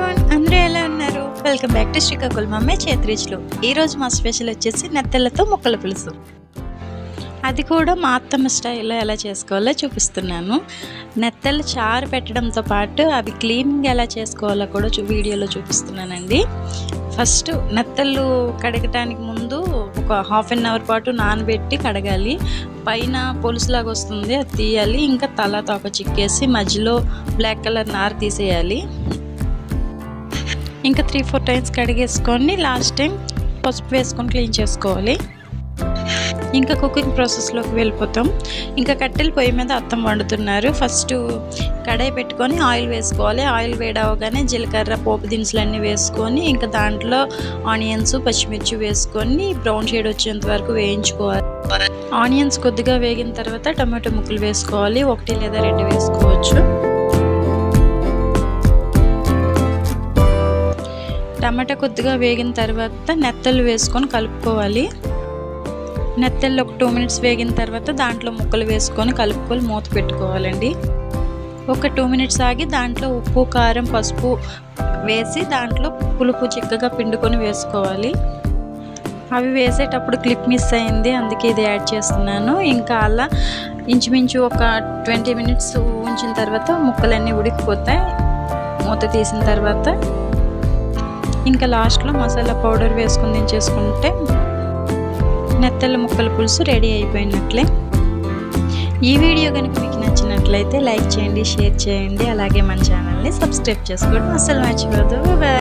Welcome back to Srikakulam అమ్మే చేతిరిచ్లు ఈరోజు మా స్పెషల్ వచ్చేసి నెత్తళ్ళతో ముక్కల పులుసు. అది కూడా మా అత్తమ్మ స్టైల్లో ఎలా చేసుకోవాలో చూపిస్తున్నాను. నెత్తలు చారు పెట్టడంతో పాటు అవి క్లీనింగ్ ఎలా చేసుకోవాలో కూడా చూ వీడియోలో చూపిస్తున్నానండి. ఫస్ట్ నెత్తళ్ళు కడగటానికి ముందు ఒక హాఫ్ అన్ అవర్ పాటు నానబెట్టి కడగాలి. పైన పొలుసులాగా వస్తుంది అది తీయాలి. ఇంకా తల తోక చిక్కేసి మధ్యలో బ్లాక్ కలర్ నార తీసేయాలి. ఇంకా త్రీ ఫోర్ టైమ్స్ కడిగేసుకొని లాస్ట్ టైం పసుపు వేసుకొని క్లీన్ చేసుకోవాలి. ఇంకా కుకింగ్ ప్రాసెస్లోకి వెళ్ళిపోతాం. ఇంకా కట్టెల పొయ్యి మీద అత్తం వండుతున్నారు. ఫస్ట్ కడాయి పెట్టుకొని ఆయిల్ వేసుకోవాలి. ఆయిల్ వేడవగానే జీలకర్ర పోపు దినుసులన్నీ వేసుకొని ఇంకా దాంట్లో ఆనియన్స్ పచ్చిమిర్చి వేసుకొని బ్రౌన్ షేడ్ వచ్చేంత వరకు వేయించుకోవాలి. ఆనియన్స్ కొద్దిగా వేగిన తర్వాత టమాటో ముక్కలు వేసుకోవాలి. ఒకటి లేదా రెండు వేసుకోవచ్చు. టమాటా కొద్దిగా వేగిన తర్వాత నెత్తలు వేసుకొని కలుపుకోవాలి. నెత్తళ్ళు ఒక టూ మినిట్స్ వేగిన తర్వాత దాంట్లో ముక్కలు వేసుకొని కలుపుకొని మూత పెట్టుకోవాలండి. ఒక టూ మినిట్స్ ఆగి దాంట్లో ఉప్పు కారం పసుపు వేసి దాంట్లో పులుపు చిక్కగా పిండుకొని వేసుకోవాలి. అవి వేసేటప్పుడు క్లిప్ మిస్ అయింది అందుకే ఇది యాడ్ చేస్తున్నాను. ఇంకా అలా ఇంచుమించు ఒక ట్వంటీ మినిట్స్ ఉంచిన తర్వాత ముక్కలన్నీ ఉడికిపోతాయి. మూత తీసిన తర్వాత ఇంకా లాస్ట్లో మసాలా పౌడర్ వేసుకుని దించేసుకుంటే నెత్తల ముక్కల పులుసు రెడీ అయిపోయినట్లే. ఈ వీడియో కనుక మీకు నచ్చినట్లయితే లైక్ చేయండి షేర్ చేయండి అలాగే మన ఛానల్ని సబ్స్క్రైబ్ చేసుకోవడం అసలు మర్చిపోదు.